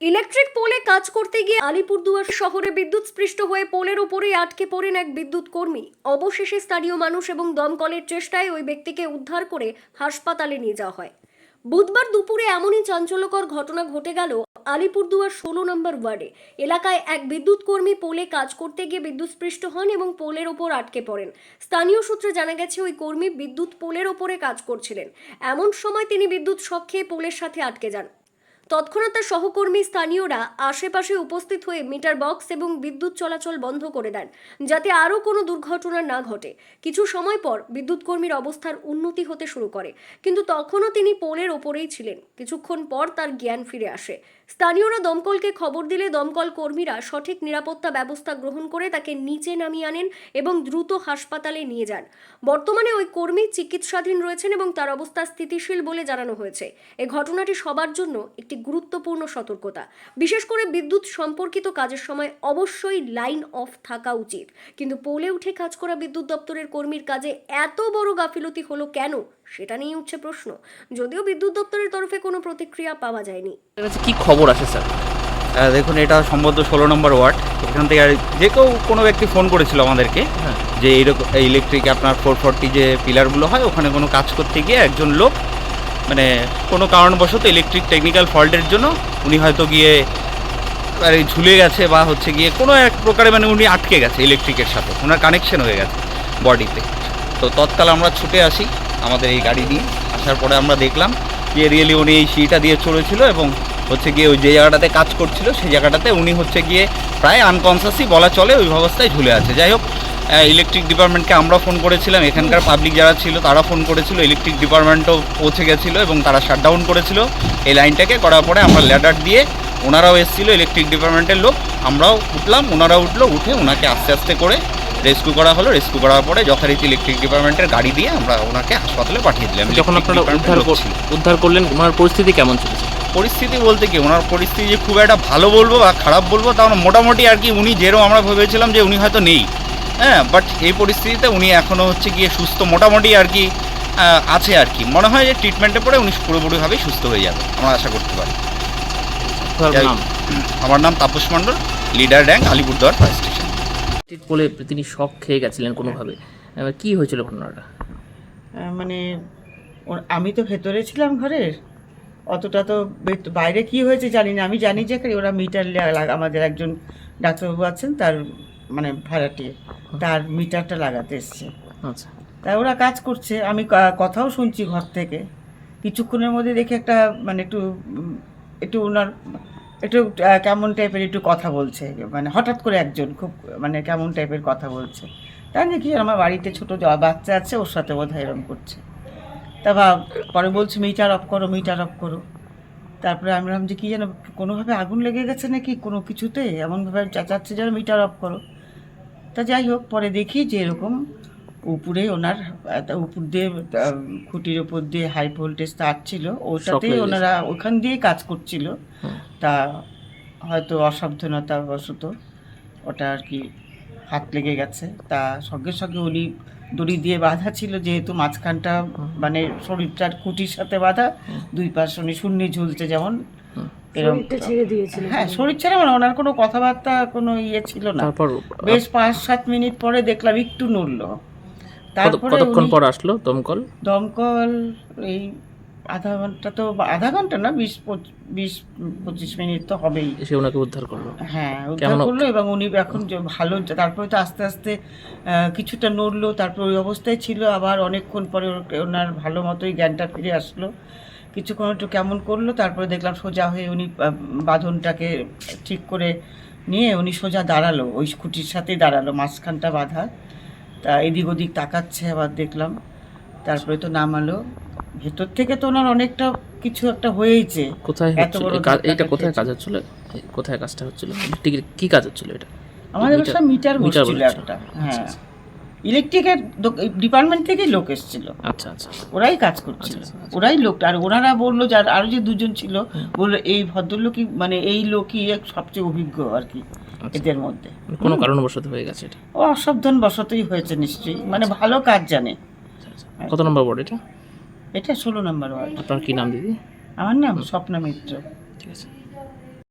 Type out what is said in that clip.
Electric পোলে কাজ করতে গিয়ে আলিপুরদুয়ার শহরে বিদ্যুৎ স্পৃষ্ট হয়ে পোলের উপরেই আটকে পড়েন এক বিদ্যুৎ কর্মী। অবশেষে স্থানীয় মানুষ এবং দমকলের চেষ্টায় ওই ব্যক্তিকে উদ্ধার করে হাসপাতালে নিয়ে যাওয়া হয়। বুধবার দুপুরে এমনই চাঞ্চল্যকর ঘটনা ঘটে গেল আলিপুরদুয়ার ষোলো নম্বর ওয়ার্ডে। এলাকায় এক বিদ্যুৎ কর্মী পোলে কাজ করতে গিয়ে বিদ্যুৎস্পৃষ্ট হন এবং পোলের ওপর আটকে পড়েন। স্থানীয় সূত্রে জানা গেছে, ওই কর্মী বিদ্যুৎ পোলের ওপরে কাজ করছিলেন। এমন সময় তিনি বিদ্যুৎ শক খেয়ে পোলের সাথে আটকে যান। তৎক্ষণাৎ তার সহকর্মী স্থানীয়রা আশেপাশে উপস্থিত হয়ে মিটার বক্স এবং বিদ্যুৎ চলাচল বন্ধ করে দেন, যাতে আরও কোনো দুর্ঘটনা না ঘটে। কিছু সময় পর বিদ্যুৎ কর্মীর অবস্থার উন্নতি হতে শুরু করে, কিন্তু তখনও তিনি পোলের ওপরেই ছিলেন। কিছুক্ষণ পর তার জ্ঞান ফিরে আসে। স্থানীয়রা দমকলকে খবর দিলে দমকল কর্মীরা সঠিক নিরাপত্তা ব্যবস্থা গ্রহণ করে তাকে নিচে নামিয়ে আনেন এবং দ্রুত হাসপাতালে নিয়ে যান। বর্তমানে ওই কর্মী চিকিৎসাধীন রয়েছেন এবং তার অবস্থা স্থিতিশীল বলে জানানো হয়েছে। এ ঘটনাটি সবার জন্য একটি গুরুত্বপূর্ণ সতর্কতা। বিশেষ করে বিদ্যুৎ সম্পর্কিত কাজের সময় অবশ্যই লাইন অফ থাকা উচিত। কিন্তু পোলে উঠে কাজ করা বিদ্যুৎ দপ্তরের কর্মীর কাজে এত বড় গাফিলতি হলো কেন? সেটা নিয়ে উঠছে প্রশ্ন। যদিও বিদ্যুৎ দপ্তরের তরফে কোনো প্রতিক্রিয়া পাওয়া যায়নি। কি খবর? আছে স্যার। দেখুন এটা সম্ভবত ষোলো নম্বর ওয়ার্ড। এখান থেকে আর যে কেউ কোনো ব্যক্তি ফোন করেছিল আমাদেরকে হ্যাঁ। যে এইরকম ইলেকট্রিক আপনার ফোর ফর্টি যে পিলারগুলো হয় ওখানে কোনো কাজ করতে গিয়ে একজন লোক মানে কোনো কারণবশত ইলেকট্রিক টেকনিক্যাল ফল্টের জন্য উনি হয়তো গিয়ে আর ঝুলে গেছে বা হচ্ছে গিয়ে কোনো এক প্রকারে মানে উনি আটকে গেছে ইলেকট্রিকের সাথে। ওনার কানেকশন হয়ে গেছে বডিতে তো তৎকাল আমরা ছুটে আসি আমাদের এই গাড়ি নিয়ে। আসার পরে আমরা দেখলাম যে রিয়েলি উনি এই সিঁড়িটা দিয়ে চড়েছিল এবং হচ্ছে গিয়ে ওই যে জায়গাটাতে কাজ করছিল সেই জায়গাটাতে উনি হচ্ছে গিয়ে প্রায় আনকনসিয়াসই বলা চলে ওই অবস্থায় ঝুলে আছে। যাই হোক ইলেকট্রিক ডিপার্টমেন্টকে আমরা ফোন করেছিলাম এখানকার পাবলিক যারা ছিল তারা ফোন করেছিল ইলেকট্রিক ডিপার্টমেন্টও পৌঁছে গেছিল এবং তারা শাটডাউন করেছিল। এই লাইনটাকে করার পরে আমরা ল্যাডার দিয়ে ওনারাও এসেছিল ইলেকট্রিক ডিপার্টমেন্টের লোক আমরাও উঠলাম ওনারাও উঠল উঠে ওনাকে আস্তে আস্তে করে রেস্কিউ করা হলো। রেস্কিউ করার পরে যথারীতি ইলেকট্রিক ডিপার্টমেন্টের গাড়ি দিয়ে আমরা ওনাকে হাসপাতালে পাঠিয়ে দিলাম। যখন আপনারা উদ্ধার। উদ্ধার করলেন ওনার পরিস্থিতি কেমন ছিল পরিস্থিতি বলতে কি? ওনার পরিস্থিতি যে খুব একটা ভালো বলব বা খারাপ বলব তাও না, মোটামুটি আর কি উনি যেরকম আমরা ভেবেছিলাম যে উনি হয়তো নেই। হ্যাঁ বাট এই পরিস্থিতিতে উনি এখনও হচ্ছে গিয়ে সুস্থ মোটামুটি আর কি আছে আর কি। মনে হয় যে ট্রিটমেন্টে পরে উনি পুরোপুরিভাবেই সুস্থ হয়ে যাবে আমরা আশা করতে পারি। আমার নাম তাপস মণ্ডল লিডার ড্যাং আলিপুরদুয়ার ফায়ার স্টেশন ঠিক বলে তিনি শক খেয়ে গেছিলেন কোনোভাবে। এবার কি হয়েছিল ঘটনাটা? মানে ওর- আমি তো ভেতরে ছিলাম ঘরের। অতটা তো বাইরে কি হয়েছে জানি না। আমি জানি যে ওরা মিটার আমাদের একজন ডাক্তারবাবু আছেন তার মানে ভাড়াটিয়ে তার মিটারটা লাগাতে এসছে। আচ্ছা। তাই ওরা কাজ করছে। আমি কথাও শুনছি ঘর থেকে। কিছুক্ষণের মধ্যে দেখি একটা মানে একটু একটু ওনার একটু কেমন টাইপের একটু কথা বলছে। মানে হঠাৎ করে একজন খুব মানে কেমন টাইপের কথা বলছে। তাই নাকি আমার বাড়িতে ছোটো বাচ্চা আছে ওর সাথে বোধ হয় এরকম করছে। তা ভাব পরে বলছে মিটার অফ করো মিটার অফ করো। তারপরে আমি ভাবলাম যে কী যেন কোনোভাবে আগুন লেগে গেছে নাকি কোনো কিছুতে? এমনভাবে চাচাচ্ছে যেন মিটার অফ করো। তা যাই হোক পরে দেখি যে এরকম উপরে ওনার উপর দিয়ে খুঁটির উপর দিয়ে হাই ভোল্টেজ তার ছিল। ওটাতেই ওনারা ওখান দিয়ে কাজ করছিল। তা হয়তো অসাবধানতা বশত ওটা আর কি হাত লেগে গেছে। তা সঙ্গে সঙ্গে উনি দড়ি দিয়ে বাঁধা ছিল যেহেতু মাঝখানটা মানে শরীরটার খুঁটির সাথে বাঁধা দুই পাশ উনি শূন্য ঝুলছে যেমন। হ্যাঁ শরীর ছেড়ে মানে ওনার কোনো কথাবার্তা কোনো ইয়ে ছিল না। তারপর বেশ পাঁচ সাত মিনিট পরে দেখলাম একটু নড়লো। তারপরে কতক্ষণ পর আসলো দমকল? দমকল এই আধা ঘণ্টা তো আধা ঘণ্টা না বিশ বিশ পঁচিশ মিনিট তো হবেই। সে ওনাকে উদ্ধার করল। হ্যাঁ উদ্ধার করল এবং উনি এখন যে ভালো তারপরে তো আস্তে আস্তে কিছুটা নড়লো তারপর ওই অবস্থায় ছিল আবার অনেকক্ষণ পরে ওনার ভালো মতোই জ্ঞানটা ফিরে আসলো। কিছুক্ষণ একটু কেমন করল তারপরে দেখলাম সোজা হয়ে উনি বাঁধনটাকে ঠিক করে নিয়ে উনি সোজা দাঁড়াল ওই খুঁটির সাথেই দাঁড়াল মাঝখানটা বাঁধা। তা এদিক ওদিক তাকাচ্ছে আবার দেখলাম। তারপরে তো নামালো। ভেতর থেকে তো ওনার অনেকটা কিছু একটা হয়েইছে। কোথায় এটা কোথায় কাজ হচ্ছিল কোথায় কাজটা হচ্ছিল? ঠিক কি কাজ হচ্ছিল এটা? আমাদের সব মিটার বসছিল। একটা। আচ্ছা, হ্যাঁ। আচ্ছা। ইলেকট্রিকের ডিপার্টমেন্ট থেকেই লোক এসেছিল। আচ্ছা আচ্ছা। ওরাই কাজ করছিল। আচ্ছা, আচ্ছা, আচ্ছা। ওরাই লোকটা আর ওনারা বলল যে আর- যে দুজন ছিল বলল এই ভদ্রলোকই মানে এই লোকই এক সবচেয়ে অভিজ্ঞ আর কি আচ্ছা। এদের মধ্যে। কোনো কারণবশত হয়ে গেছে এটা? ও অসাবধান বশতই হয়েছে নিশ্চয়ই। মানে ভালো কাজ জানে। আচ্ছা, আচ্ছা। কত নম্বর বোর্ড এটা? এটা ষোলো নম্বর ওয়ার্ড। আপনার কি নাম দিদি? আমার নাম স্বপ্না মিত্র ঠিক আছে।